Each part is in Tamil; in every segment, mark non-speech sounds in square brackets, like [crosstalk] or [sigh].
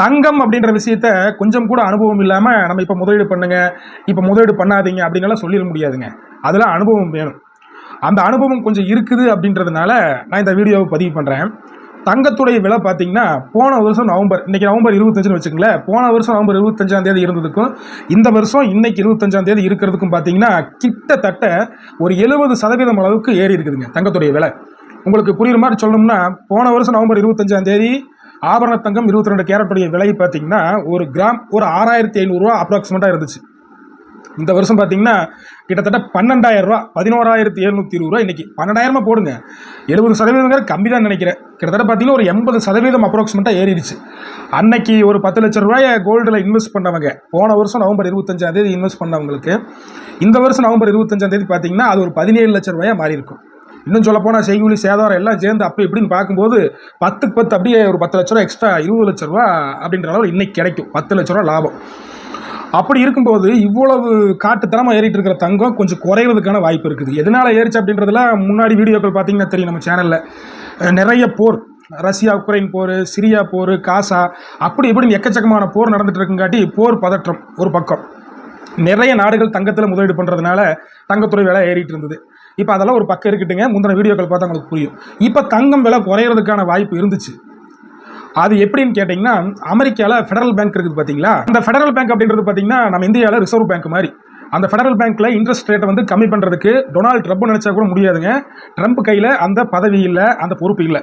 தங்கம் அப்படின்ற விஷயத்த கொஞ்சம் கூட அனுபவம் இல்லாமல் நம்ம இப்போ முதலீடு பண்ணுங்க இப்போ முதலீடு பண்ணாதீங்க அப்படிங்கலாம் சொல்லிட முடியாதுங்க. அதெல்லாம் அனுபவம் வேணும். அந்த அனுபவம் கொஞ்சம் இருக்குது அப்படின்றதுனால நான் இந்த வீடியோவை பதிவு பண்ணுறேன் தங்கத்துடைய விலை பார்த்தீங்கன்னா போன வருஷம் நவம்பர் இன்றைக்கி நவம்பர் இருபத்தஞ்சுன்னு வச்சுக்கங்களேன். போன வருஷம் நவம்பர் இருபத்தஞ்சாம் தேதி இருந்ததுக்கும் இந்த வருஷம் இன்னைக்கு இருபத்தஞ்சாம் தேதி இருக்கிறதுக்கும் பார்த்தீங்கன்னா கிட்டத்தட்ட ஒரு எழுபது சதவீதம் அளவுக்கு ஏறி இருக்குதுங்க தங்கத்துடைய விலை. உங்களுக்கு புரியுற மாதிரி சொல்லணும்னா போன வருஷம் நவம்பர் இருபத்தஞ்சாம் தேதி ஆபரண தங்கம் இருபத்தி ரெண்டு கேரட்டுடைய விலை பார்த்தீங்கன்னா ஒரு கிராம் ஒரு ஆறாயிரத்தி ஐநூறுரூவா அப்ராக்சிமேட்டாக இருந்துச்சு. இந்த வருஷம் பார்த்தீங்கன்னா கிட்டத்தட்ட பன்னெண்டாயிரம் ரூபா பதினோராயிரத்தி எழுநூத்தி இருபது ரூபா இன்னைக்கு. பன்னெண்டாயிரமா போடுங்க. எழுபது சதவீதங்கிற கம்மி தான் நினைக்கிறேன். கிட்டத்தட்ட பார்த்தீங்கன்னா ஒரு எண்பது சதவீதம் அப்ராக்சிமேட்டாக ஏறிடுச்சு. அன்னைக்கு ஒரு பத்து லட்ச ரூபாயை கோல்டில் இன்வெஸ்ட் பண்ணவங்க போன வருஷம் நவம்பர் இருபத்தஞ்சாம் தேதி இன்வெஸ்ட் பண்ணவங்களுக்கு இந்த வருஷம் நவம்பர் இருபத்தஞ்சாம் தேதி பார்த்தீங்கன்னா அது ஒரு பதினேழு லட்ச ரூபாயா மாறி இருக்கும் இன்னும் சொல்ல போனால் செய்கூலி சேதாரம் எல்லாம் சேர்ந்து அப்படி இப்படின்னு பார்க்கும்போது பத்துக்கு பத்து அப்படியே ஒரு பத்து லட்ச ரூபா எக்ஸ்ட்ரா இருபது லட்ச ரூபா அப்படின்ற அளவு இன்னைக்கு கிடைக்கும். பத்து லட்ச ரூபா லாபம். அப்படி இருக்கும்போது இவ்வளவு காட்டுத்தனமாக ஏறிட்டு இருக்கிற தங்கம் கொஞ்சம் குறைவதுக்கான வாய்ப்பு இருக்குது. எதனால் ஏறிச்சு அப்படின்றதுல முன்னாடி வீடியோக்கள் பார்த்தீங்கன்னா தெரியும் நம்ம சேனலில் நிறைய போர். ரஷ்யா உக்ரைன் போர் சிரியா போர் காசா அப்படி இப்படின்னு எக்கச்சக்கமான போர் நடந்துட்டு இருக்குங்காட்டி போர் பதற்றம் ஒரு பக்கம். நிறைய நாடுகள் தங்கத்தில் முதலீடு பண்ணுறதுனால தங்கத்துறை விலை ஏறிட்டு இருந்தது. இப்போ அதெல்லாம் ஒரு பக்கம் இருக்கட்டுங்க. முந்தின வீடியோக்கள் பார்த்தா உங்களுக்கு புரியும். இப்போ தங்கம் விலை குறையிறதுக்கான வாய்ப்பு இருந்துச்சு. அது எப்படின்னு கேட்டிங்கன்னா அமெரிக்காவில் ஃபெடரல் பேங்க் இருக்குது பார்த்தீங்களா? அந்த ஃபெடரல் பேங்க் அப்படின்றது பார்த்தீங்கன்னா நம்ம இந்தியாவில் ரிசர்வ் பேங்க் மாதிரி. அந்த ஃபெடரல் பேங்க்கில் இன்ட்ரெஸ்ட் ரேட்டை வந்து கம்மி பண்ணுறதுக்கு டொனால்ட் ட்ரம்ப் நினச்சா கூட முடியாதுங்க. ட்ரம்ப் கையில் அந்த பதவி இல்லை அந்த பொறுப்பு இல்லை.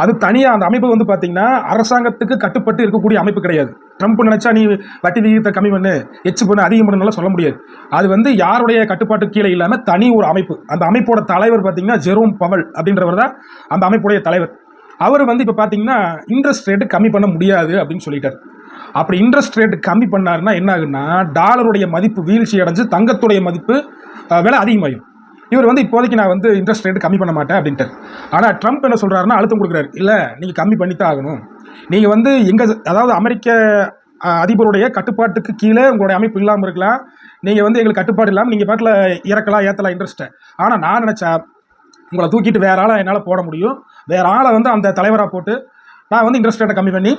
அது தனியாக அந்த அமைப்பு வந்து பார்த்தீங்கன்னா அரசாங்கத்துக்கு கட்டுப்பட்டு இருக்கக்கூடிய அமைப்பு கிடையாது. ட்ரம்ப் நினச்சா நீ வட்டி விகிதத்தை கம்மி பண்ணு எச்சு பண்ணு அதிகம் பண்ணுலாம் சொல்ல முடியாது. அது வந்து யாருடைய கட்டுப்பாட்டு கீழே இல்லாமல் தனி ஒரு அமைப்பு. அந்த அமைப்போட தலைவர் பார்த்தீங்கன்னா ஜெரோம் பவல் அப்படின்றவர் தான் அந்த அமைப்புடைய தலைவர். அவர் வந்து இப்போ பார்த்தீங்கன்னா இன்ட்ரெஸ்ட் ரேட்டு கம்மி பண்ண முடியாது அப்படின்னு சொல்லிட்டார். அப்படி இன்ட்ரெஸ்ட் ரேட்டு கம்மி பண்ணாருன்னா என்ன ஆகுன்னா டாலருடைய மதிப்பு வீழ்ச்சி அடைஞ்சு தங்கத்துடைய மதிப்பு விலை அதிகமாகும் இவர் வந்து இப்போதைக்கு நான் வந்து இன்ட்ரெஸ்ட் ரேட்டு கம்மி பண்ண மாட்டேன் அப்படின்ட்டு ஆனால் ட்ரம்ப் என்ன சொல்கிறாருன்னா அழுத்தம் கொடுக்குறாரு. இல்லை நீங்கள் கம்மி பண்ணி தான் ஆகணும். நீங்கள் வந்து எங்கள் அதாவது அமெரிக்க அதிபருடைய கட்டுப்பாட்டுக்கு கீழே உங்களுடைய அமைப்பு இல்லாமல் இருக்கலாம். நீங்கள் வந்து எங்களுக்கு கட்டுப்பாடு இல்லாமல் நீங்கள் பாட்டில் இறக்கலாம் ஏற்றலாம் இன்ட்ரெஸ்ட்டை ஆனால் நான் நினச்சா உங்களை தூக்கிட்டு வேற ஆளை என்னால் போட முடியும். வேற ஆளை வந்து அந்த தலைவராக போட்டு நான் வந்து இன்ட்ரெஸ்ட் ரேட்டை கம்மி பண்ணி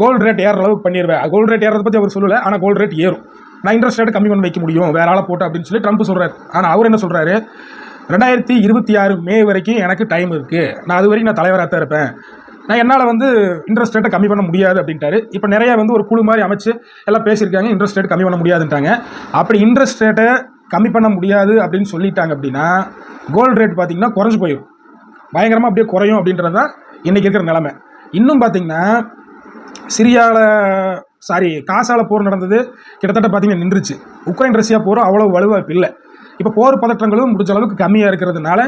கோல்டு ரேட் ஏற அளவுக்கு பண்ணிடுவேன் கோல்டு ரேட் ஏறதை பற்றி அவர் சொல்லலை ஆனால் கோல்டு ரேட் ஏறும். நான் இன்ட்ரெஸ்ட் ரேட் கம்மி பண்ணி வைக்க முடியும் வேற ஆளை போட்டு அப்படின்னு சொல்லி ட்ரம்ப் சொல்கிறார் ஆனால் அவர் என்ன சொல்கிறாரு ரெண்டாயிரத்தி இருபத்தி ஆறு மே வரைக்கும் எனக்கு டைம் இருக்குது நான் அது வரைக்கும் நான் தலைவராக தான் இருப்பேன். நான் என்னால் வந்து இன்ட்ரெஸ்ட் ரேட்டை கம்மி பண்ண முடியாது அப்படின்ட்டாரு. இப்போ நிறையா வந்து ஒரு குழு மாதிரி அமைச்சு எல்லாம் பேசியிருக்காங்க. இன்ட்ரெஸ்ட் ரேட் கம்மி பண்ண முடியாதுன்ட்டாங்க. அப்படி இன்ட்ரெஸ்ட் ரேட்டை கம்மி பண்ண முடியாது அப்படின்னு சொல்லிட்டாங்க அப்படின்னா கோல்டு ரேட் பார்த்திங்கன்னா குறைஞ்சு போயிடும் பயங்கரமாக அப்படியே குறையும் அப்படின்றது தான் இன்றைக்கி இருக்கிற நிலமை. இன்னும் பார்த்தீங்கன்னா சிரியாவில் சாரி காசால போர் நடந்தது கிட்டத்தட்ட பார்த்தீங்கன்னா நின்றுச்சு. உக்ரைன் ரஷ்யா போர் அவ்வளோ வலுவாக இல்லை. இப்போ போர் பதற்றங்களும் முடிஞ்ச அளவுக்கு கம்மியாக இருக்கிறதுனால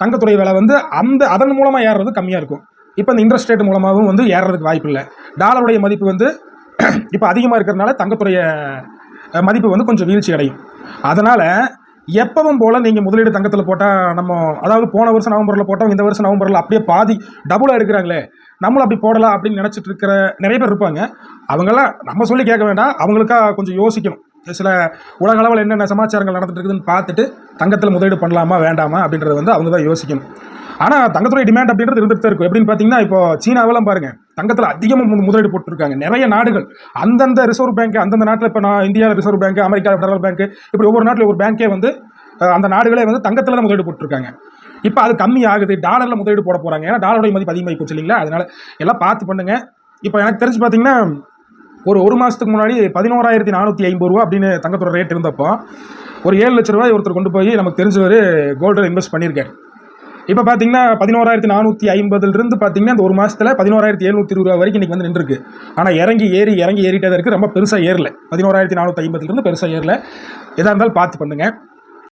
தங்கத்துறை விலை வந்து அந்த அதன் மூலமாக ஏறுறது கம்மியாக இருக்கும். இப்போ இந்த இன்ட்ரெஸ்ட் ரேட் மூலமாகவும் வந்து ஏறுறதுக்கு வாய்ப்பு இல்லை. டாலருடைய மதிப்பு வந்து [clears throat] இப்போ அதிகமாக இருக்கிறதுனால தங்கத்துடைய மதிப்பு வந்து கொஞ்சம் வீழ்ச்சி அடையும் அதனால் எப்பவும் போல் நீங்கள் முதலீடு தங்கத்தில் போட்டால் நம்ம அதாவது போன வருஷம் நவம்பரில் போட்டோம் இந்த வருஷம் நவம்பரில் அப்படியே பாதி டபுளாக எடுக்கிறாங்களே. நம்மளும் அப்படி போடலாம் அப்படின்னு நினச்சிட்டு இருக்கிற நிறைய பேர் இருப்பாங்க. அவங்கெல்லாம் நம்ம சொல்லி கேட்க வேண்டாம். அவங்களுக்காக கொஞ்சம் யோசிக்கணும். சில உலக அளவில் என்னென்ன சமாச்சாரங்கள் நடந்துட்டு இருக்குதுன்னு பார்த்துட்டு தங்கத்தில் முதலீடு பண்ணலாமா வேண்டாமா அப்படின்றத வந்து அவங்க தான் யோசிக்கணும். ஆனால் தங்கத்துடைய டிமாண்ட் அப்படின்றது இருந்துகிட்டு இருக்கும் எப்படின்னு பார்த்தீங்கன்னா இப்போ சீனாவெல்லாம் பாருங்க தங்கத்தில் அதிகமாக முதலீடு போட்டுருக்காங்க. நிறைய நாடுகள் அந்தந்த ரிசர்வ் பேங்க் அந்தந்த நாட்டில் இப்போ நான் இந்தியாவில் reserve bank America federal bank இப்படி ஒவ்வொரு நாட்டில் ஒரு பேங்க்கே வந்து அந்த நாடுகளே வந்து தங்கத்தில் தான் முதலீடு போட்டிருக்காங்க. இப்போ அது கம்மி ஆகுது டாலரில் முதலீடு போட போகிறாங்க ஏன்னா டாலருடைய மதிப்பு அதிகமாகி போச்சு இல்லைங்களா? அதனால் எல்லாம் பார்த்து பண்ணுங்கள் இப்போ எனக்கு தெரிஞ்சு பார்த்தீங்கன்னா ஒரு ஒரு மாதத்துக்கு முன்னாடி பதினோராயிரத்தி நானூற்றி ஐம்பது ரூபா அப்படின்னு தங்கத்தோட ரேட் இருந்தப்போ ஒரு ஏழு லட்ச ரூபாய் ஒருத்தர் கொண்டு போய் நமக்கு தெரிஞ்சவர் கோல்டில் இன்வெஸ்ட் பண்ணியிருக்காரு. இப்போ பார்த்தீங்கன்னா பதினோராயிரத்தி நானூற்றி ஐம்பதுலேருந்து பார்த்தீங்கன்னா இந்த ஒரு மாதத்தில் பதினோராயிரத்தி எழுநூற்றி இருபது ரூபா வரைக்கும் இன்றைக்கி வந்து நின்றுருக்கு ஆனால் இறங்கி ஏறி இறங்கி ஏறிட்டே தான் இருக்குது ரொம்ப பெருசாக ஏறல. பதினோராயிரத்தி நானூற்றி ஐம்பதுலேருந்து பெருசாக ஏறல. எதாக இருந்தாலும் பார்த்து பண்ணுங்கள்